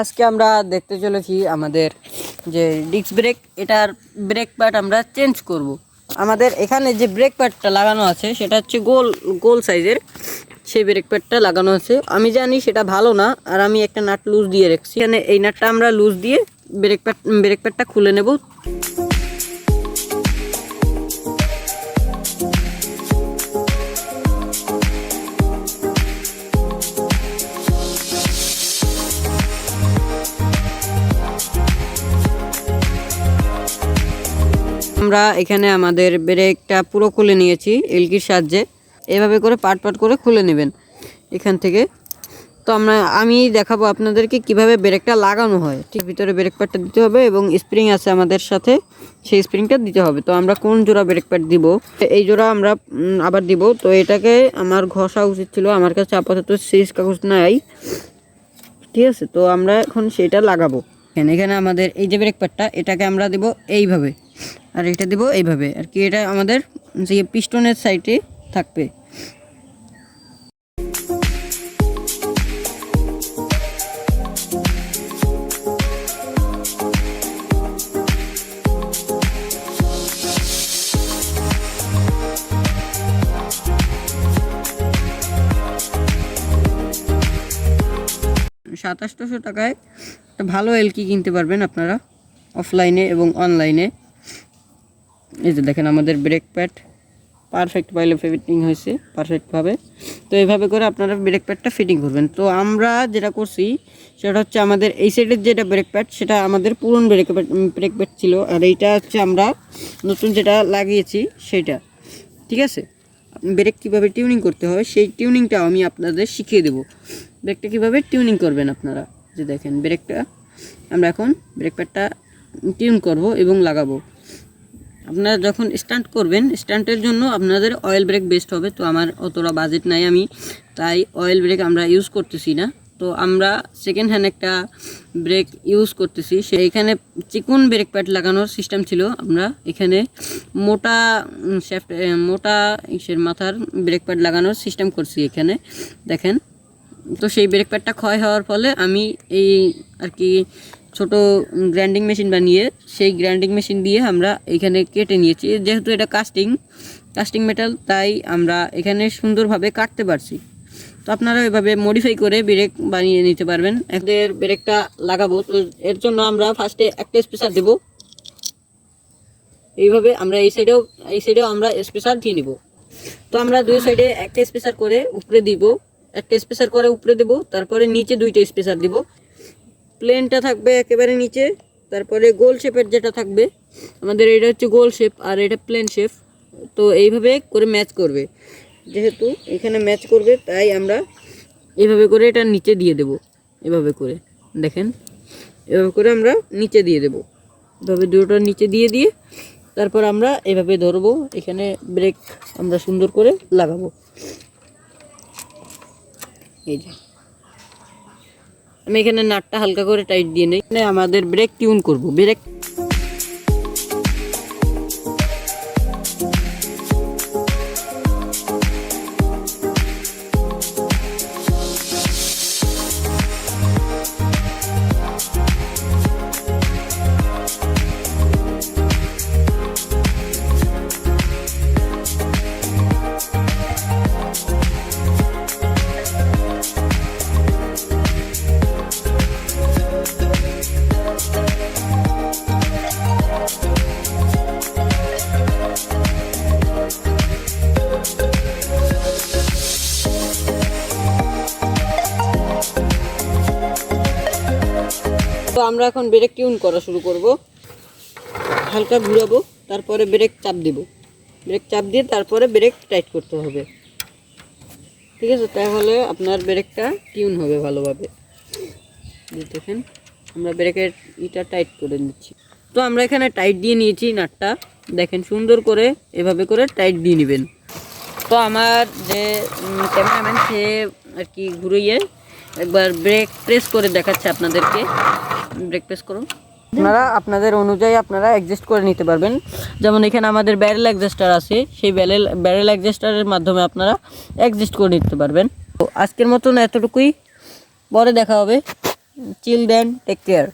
আজকে আমরা দেখতে চলেছি আমাদের যে ডিস্ক ব্রেক এটার ব্রেক প্যাড আমরা চেঞ্জ করব। আমাদের এখানে যে ব্রেক প্যাডটা লাগানো আছে, সেটা হচ্ছে গোল গোল সাইজের সেই ব্রেক প্যাডটা লাগানো আছে। আমি জানি সেটা ভালো না, আর আমি একটা নাট লুজ দিয়ে রেখেছি। এখানে এই নাটটা আমরা লুজ দিয়ে ব্রেক প্যাড ব্রেক প্যাডটা খুলে নেব। আমরা এখানে আমাদের ব্রেকটা পুরো খুলে নিয়েছি এলকির সাহায্যে। এভাবে করে পাট পাট করে খুলে নেবেন এখান থেকে। তো আমরা, আমি দেখাবো আপনাদেরকে কীভাবে ব্রেকটা লাগানো হয়। ঠিক ভিতরে ব্রেক প্যাডটা দিতে হবে এবং স্প্রিং আছে আমাদের সাথে, সেই স্প্রিংটা দিতে হবে। তো আমরা কোন জোড়া ব্রেক প্যাড দিব? এই জোড়া আমরা আবার দিব। তো এটাকে আমার ঘষা উচিত ছিল, আমার কাছে আপাতত সিরিজ কাগজ নাই। ঠিক আছে, তো আমরা এখন সেটা লাগাবো। এখানে আমাদের এই যে ব্রেক প্যাডটা এটাকে আমরা দেব এইভাবে। আর এটা দেবো এইভাবে। আর কি এটা আমাদের যে পিস্টনের সাইডে থাকবে। সাতাশশো টাকায় একটা ভালো এলকি কিনতে পারবেন আপনারা অফলাইনে এবং অনলাইনে এই যে দেখেন আমাদের ব্রেক প্যাড পারফেক্ট পাইলে ফিটিং হয়েছে পারফেক্টভাবে তো এইভাবে করে আপনারা ব্রেক প্যাডটা ফিটিং করবেন। তো আমরা যেটা করছি, সেটা হচ্ছে আমাদের এই সাইডের যেটা ব্রেক প্যাড সেটা আমাদের পুরনো ব্রেক প্যাড ব্রেক প্যাড ছিল। আর এইটা হচ্ছে আমরা নতুন যেটা লাগিয়েছি সেটা ঠিক আছে? ব্রেক কীভাবে টিউনিং করতে হয় সেই টিউনিংটা আমি আপনাদের শিখিয়ে দেবো। ব্রেকটা কীভাবে টিউনিং করবেন আপনারা? যে দেখেন ব্রেকটা আমরা এখন ব্রেক প্যাডটা টিউন করব এবং লাগাবো। আপনারা যখন স্টান্ট করবেন স্টান্টের জন্য আপনাদের অয়েল ব্রেক বেস্ট হবে। তো আমার অতটা বাজেট নাই আমি, তাই অয়েল ব্রেক আমরা ইউজ করতেছি না। তো আমরা সেকেন্ড হ্যান্ড একটা ব্রেক ইউজ করতেছি। সেইখানে চিকুন ব্রেক প্যাড লাগানোর সিস্টেম ছিল। আমরা এখানে মোটা শ্যাফট মোটা ইসের মাথার ব্রেক প্যাড লাগানোর সিস্টেম করছি এখানে। দেখেন, তো সেই ব্রেক প্যাডটা ক্ষয় হওয়ার ফলে আমি এই আর কি ছোট গ্র্যান্ডিং মেশিন বানিয়ে, সেই গ্র্যান্ডিং মেশিন দিয়ে আমরা এখানে কেটে নিয়েছি। যেহেতু এটা কাস্টিং কাস্টিং মেটাল তাই আমরা এখানে সুন্দরভাবে কাটতে পারছি। তো আপনারা এভাবে মডিফাই করে ব্রেক বানিয়ে নিতে পারবেন। এদের ব্রেকটা লাগাবো। তো এর জন্য আমরা ফার্স্টে একটা স্পেশাল দেবো। এইভাবে আমরা এই সাইডেও এই সাইডেও আমরা স্পেশাল দিয়ে নিব। তো আমরা দুই সাইডে একটা স্পেশাল করে উপরে দিব। একটা স্পেশাল করে উপরে দেব, তারপরে নিচে দুইটা স্পেশাল দিব। প্লেনটা থাকবে একেবারে নিচে, তারপরে গোল শেপের যেটা থাকবে, আমাদের এটা হচ্ছে গোল শেপ আর এটা প্লেন শেপ তো এইভাবে করে ম্যাচ করবে। যেহেতু এখানে ম্যাচ করবে, তাই আমরা এইভাবে করে এটা নিচে দিয়ে দেব, এভাবে করে, দেখেন। এভাবে করে আমরা নিচে দিয়ে দেব। এভাবে দুটোটা নিচে দিয়ে দিয়ে তারপর আমরা এভাবে ধরবো, এখানে ব্রেক আমরা সুন্দর করে লাগাবো। এই যে। আমি এখানে নাটটা হালকা করে টাইট দিয়ে নিই। আমাদের ব্রেক টিউন করব। ব্রেক তো আমরা এখন ব্রেক টিউন করা শুরু করব। হালকা ঘুরাবো, তারপরে ব্রেক চাপ দেব। ব্রেক চাপ দিয়ে তারপরে ব্রেক টাইট করতে হবে। ঠিক আছে? তাহলে আপনার ব্রেকটা টিউন হবে ভালোভাবে। দেখেন, আমরা ব্রেকের ইটা টাইট করে নিচ্ছি। তো আমরা এখানে টাইট দিয়ে নিয়েছি নাটটা। দেখেন, সুন্দর করে এভাবে করে টাইট দিয়ে নেবেন। তো আমার যে ক্যামেরাম্যান, সে আর কি ঘুরিয়ে একবার ব্রেক প্রেস করে দেখাচ্ছে আপনাদেরকে। ব্রেক প্রেস করুন। আপনারা, আপনাদের অনুযায়ী আপনারা অ্যাডজাস্ট করে নিতে পারবেন। যেমন এখানে আমাদের ব্যারেল অ্যাডজাস্টার আছে, সেই ব্যারেল ব্যারেল অ্যাডজাস্টারের মাধ্যমে আপনারা অ্যাডজাস্ট করে নিতে পারবেন। তো আজকের মতন এতটুকুই। পরে দেখা হবে। চিল দেন টেক কেয়ার